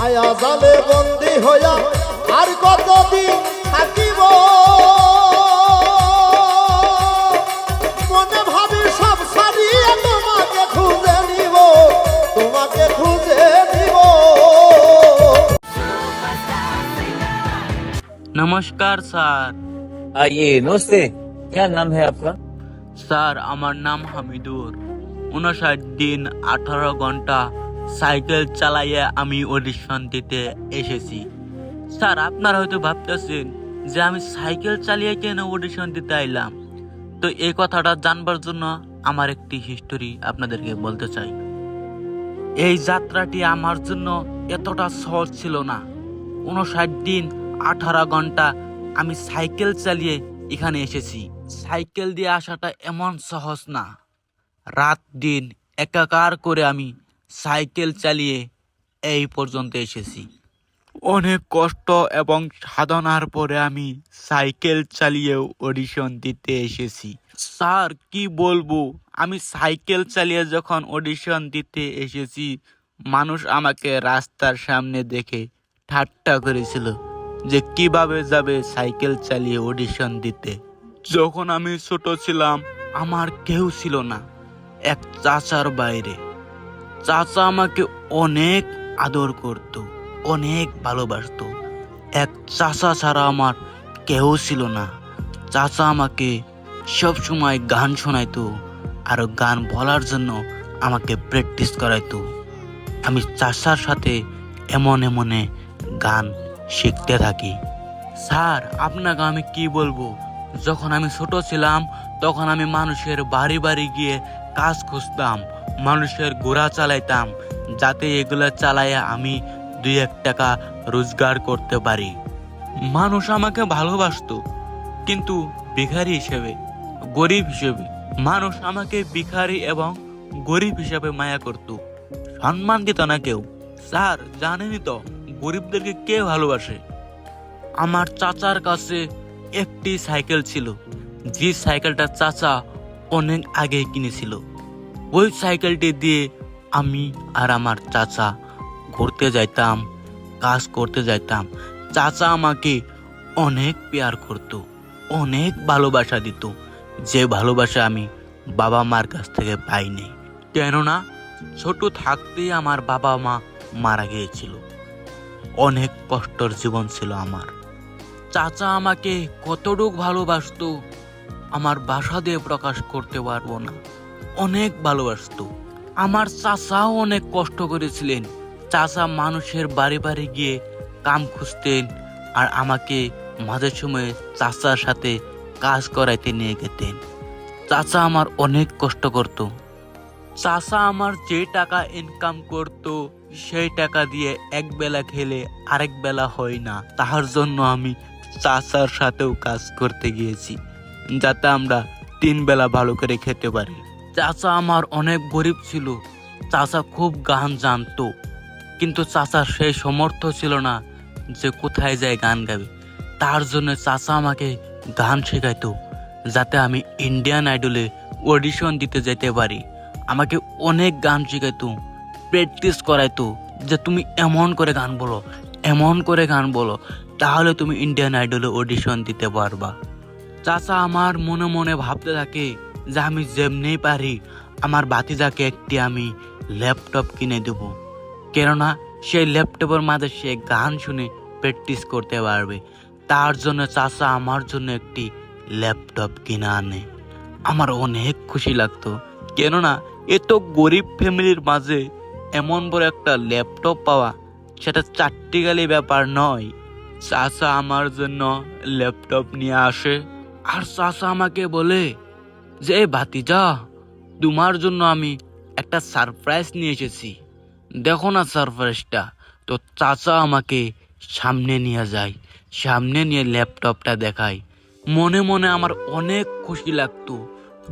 মায়া জালে বন্দি হইয়া আর কতদিন থাকিব মনে ভাবি সব সারিয়ে তোমাকে খুঁজে নিব তোমাকে খুঁজে নিব নমস্কার স্যার आइए नमस्ते क्या नाम है आपका স্যার আমার নাম হামিদুর উনষাট দিন আঠারো ঘন্টা সাইকেল চালাইয়ে আমি অডিশন দিতে এসেছি। স্যার, আপনারা হয়তো ভাবতেছেন যে আমি সাইকেল চালিয়ে কেন অডিশন দিতে আইলাম। তো এই কথাটা জানবার জন্য আমার একটি হিস্টোরি আপনাদেরকে বলতে চাই। এই যাত্রাটি আমার জন্য এতটা সহজ ছিল না। উনষাট দিন, আঠারো ঘণ্টা আমি সাইকেল চালিয়ে এখানে এসেছি। সাইকেল দিয়ে আসাটা এমন সহজ না। রাত দিন একাকার করে আমি সাইকেল চালিয়ে এই পর্যন্ত এসেছি। অনেক কষ্ট এবং সাধনার পরে আমি সাইকেল চালিয়েও অডিশন দিতে এসেছি। স্যার, কি বলব? আমি সাইকেল চালিয়ে যখন অডিশন দিতে এসেছি, মানুষ আমাকে রাস্তার সামনে দেখে ঠাট্টা করেছিল যে কীভাবে যাবে সাইকেল চালিয়ে অডিশন দিতে। যখন আমি ছোট ছিলাম, আমার কেউ ছিল না, এক চাচার বাইরে। চাচা আমাকে অনেক আদর করত, অনেক ভালোবাসতো। এক চাচা ছাড়া আমার কেউ ছিল না। চাচা আমাকে সব সময় গান শোনাইতো আর গান বলার জন্য আমাকে প্র্যাকটিস করাইতো। আমি চাচার সাথে এমন এমনে গান শিখতে থাকি। স্যার, আপনাকে আমি কি বলব? যখন আমি ছোট ছিলাম, তখন আমি মানুষের বাড়ি বাড়ি গিয়ে কাজ খুঁজতাম, মানুষের ঘোড়া চালাইতাম, যাতে এগুলো চালাইয়া আমি দুই এক টাকা রোজগার করতে পারি। মানুষ আমাকে ভালোবাসতো, কিন্তু ভিখারি হিসেবে, গরিব হিসেবে। মানুষ আমাকে ভিখারি এবং গরিব হিসেবে মায়া করত। সম্মান দিত না কেউ। স্যার, জানেনই তো, গরিবদেরকে কে ভালোবাসে? আমার চাচার কাছে একটি সাইকেল ছিল। যে সাইকেলটা চাচা অনেক আগে কিনেছিল। ওই সাইকেলটি দিয়ে আমি আর আমার চাচা ঘুরতে যাইতাম, কাজ করতে যাইতাম। চাচা আমাকে অনেক পেয়ার করতো, অনেক ভালোবাসা দিত। যে ভালোবাসা আমি বাবা মার কাছ থেকে পাইনি। কেননা ছোট থাকতেই আমার বাবা মা মারা গিয়েছিল। অনেক কষ্টর জীবন ছিল আমার। চাচা আমাকে কতটুক ভালোবাসতো, আমার বাসা দিয়ে প্রকাশ করতে পারব না। অনেক ভালোবাসতো। আমার চাচাও অনেক কষ্ট করেছিলেন। চাচা মানুষের বাড়ি বাড়ি গিয়ে কাম খুঁজতেন আর আমাকে মাঝে সময়ে চাচার সাথে কাজ করাইতে নিয়ে যেতেন চাচা আমার অনেক কষ্ট করত। চাচা আমার যে টাকা ইনকাম করত, সেই টাকা দিয়ে এক বেলা খেলে আরেক বেলা হয় না। তাহার জন্য আমি চাচার সাথেও কাজ করতে গিয়েছি, যাতে আমরা তিন বেলা ভালো করে খেতে পারি। চাচা আমার অনেক গরিব ছিল। চাচা খুব গান জানতো। কিন্তু চাচার সেই সমর্থ ছিল না যে কোথায় যায় গান গাবে। তার জন্য চাচা আমাকে গান শেখাইতো, যাতে আমি ইন্ডিয়ান আইডলে অডিশন দিতে যেতে পারি। আমাকে অনেক গান শেখাইতো প্র্যাকটিস করাইতো যে তুমি এমন করে গান বলো, এমন করে গান বলো, তাহলে তুমি ইন্ডিয়ান আইডলে অডিশন দিতে পারবা। চাচা আমার মনে মনে ভাবতে থাকে যে আমি যেমনি পারি আমার ভাতিজাকে একটি আমি ল্যাপটপ কিনে দেব। কেননা সেই ল্যাপটপের মাঝে সে গান শুনে প্র্যাকটিস করতে পারবে। তার জন্য চাচা আমার জন্য একটি ল্যাপটপ কিনে আনে। আমার অনেক খুশি লাগতো। কেননা এত গরিব ফ্যামিলির মাঝে এমন বড় একটা ল্যাপটপ পাওয়া সেটা চারটি গালি ব্যাপার নয়। চাচা আমার জন্য ল্যাপটপ নিয়ে আসে। আর চাচা আমাকে বলে যে ভাতিজা, তোমার জন্য আমি একটা সারপ্রাইজ নিয়ে এসেছি। দেখো না সারপ্রাইজটা তো চাচা আমাকে সামনে নিয়ে যায়, সামনে নিয়ে ল্যাপটপটা দেখায়। মনে মনে আমার অনেক খুশি লাগতো।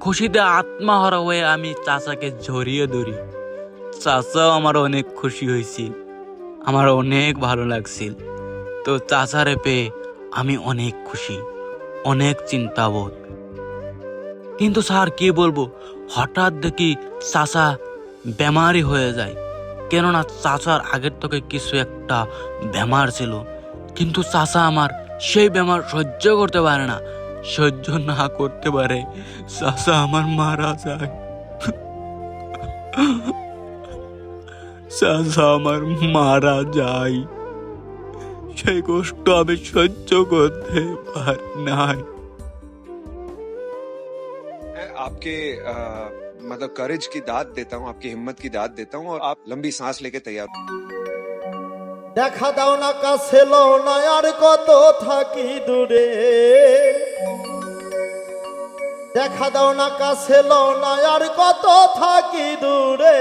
খুশিতে আত্মাহারা হয়ে আমি চাচাকে জড়িয়ে ধরি। চাচাও আমার অনেক খুশি হয়েছিল। আমার অনেক ভালো লাগছিল। তো চাচারে পেয়ে আমি অনেক খুশি, অনেক চিন্তাবোধ। কিন্তু স্যার, কি বলব? হঠাৎ দেখি চাচা বেমারি হয়ে যায়। কেননা চাচার আগের থেকে কিছু একটা বেমার ছিল। কিন্তু চাচা আমার সেই বেমার সহ্য করতে পারে না। সহ্য না করতে পারে, চাচা আমার মারা যায়। চাচা আমার মারা যায়। সেই কষ্ট আমি সহ্য করতে পারি নাই। आपके अ, मतलब करेज की दाद देता हूँ आपकी हिम्मत की दाद देता हूँ और आप लंबी सांस लेके तैयार দেখা দাও না কাছে লও না আর কত থাকি দূরে দেখা দাও না কাছে লও না আর কত থাকি দূরে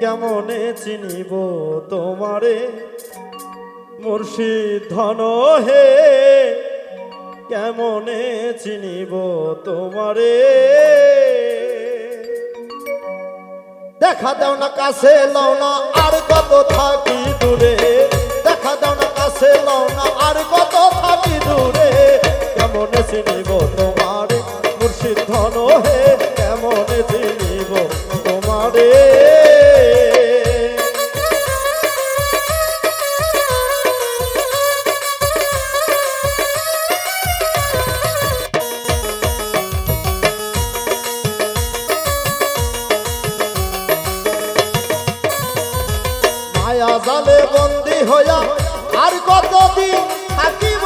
কেমনে চিনিব তোমারে মুর্শিদ ধন হে কেমনে চিনিব তোমারে? দেখা দাও না কাছে, লও না আর কত থাকি দূরে। দেখা দাও না কাছে, লও না আর কত থাকি জালে বন্দি হইয়া আর কতদিন থাকিব?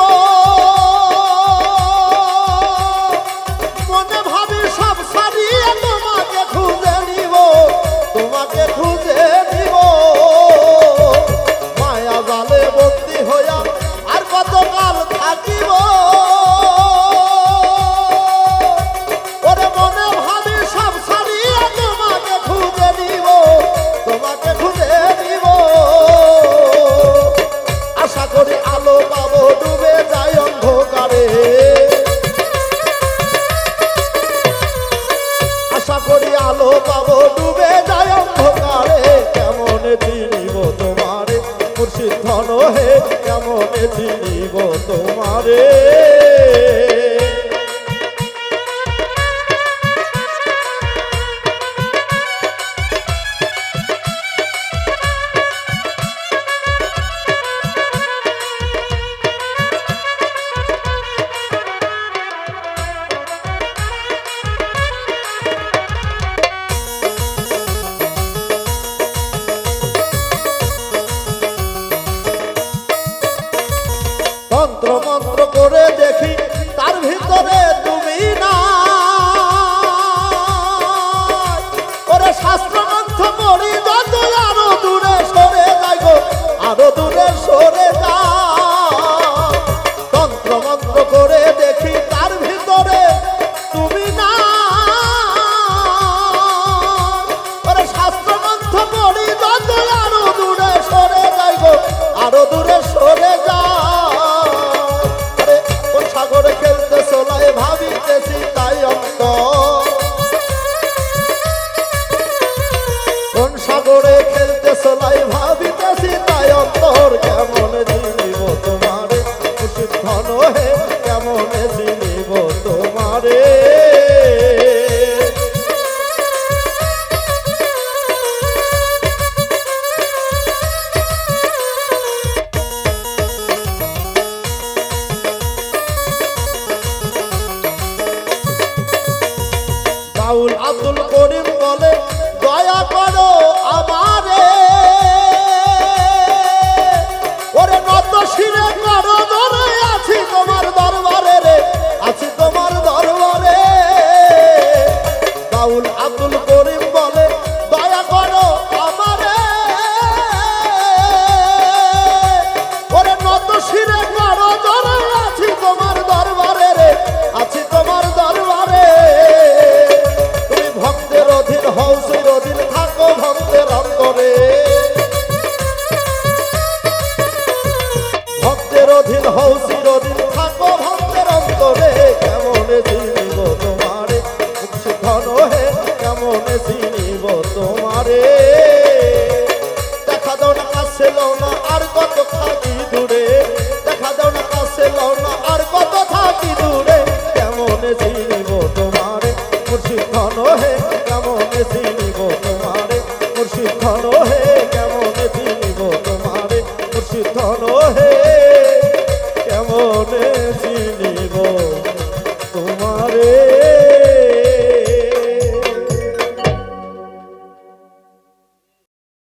কেমন চিনিব তোমারে? তোমারে? দেখা দাও না লও না, আর কত থাকি দূরে। দেখা দাও না না, আর কত থাকি দূরে। কেমন চিনিব তোমারে? মুর্শিদ ধন হে কেমন চিনিব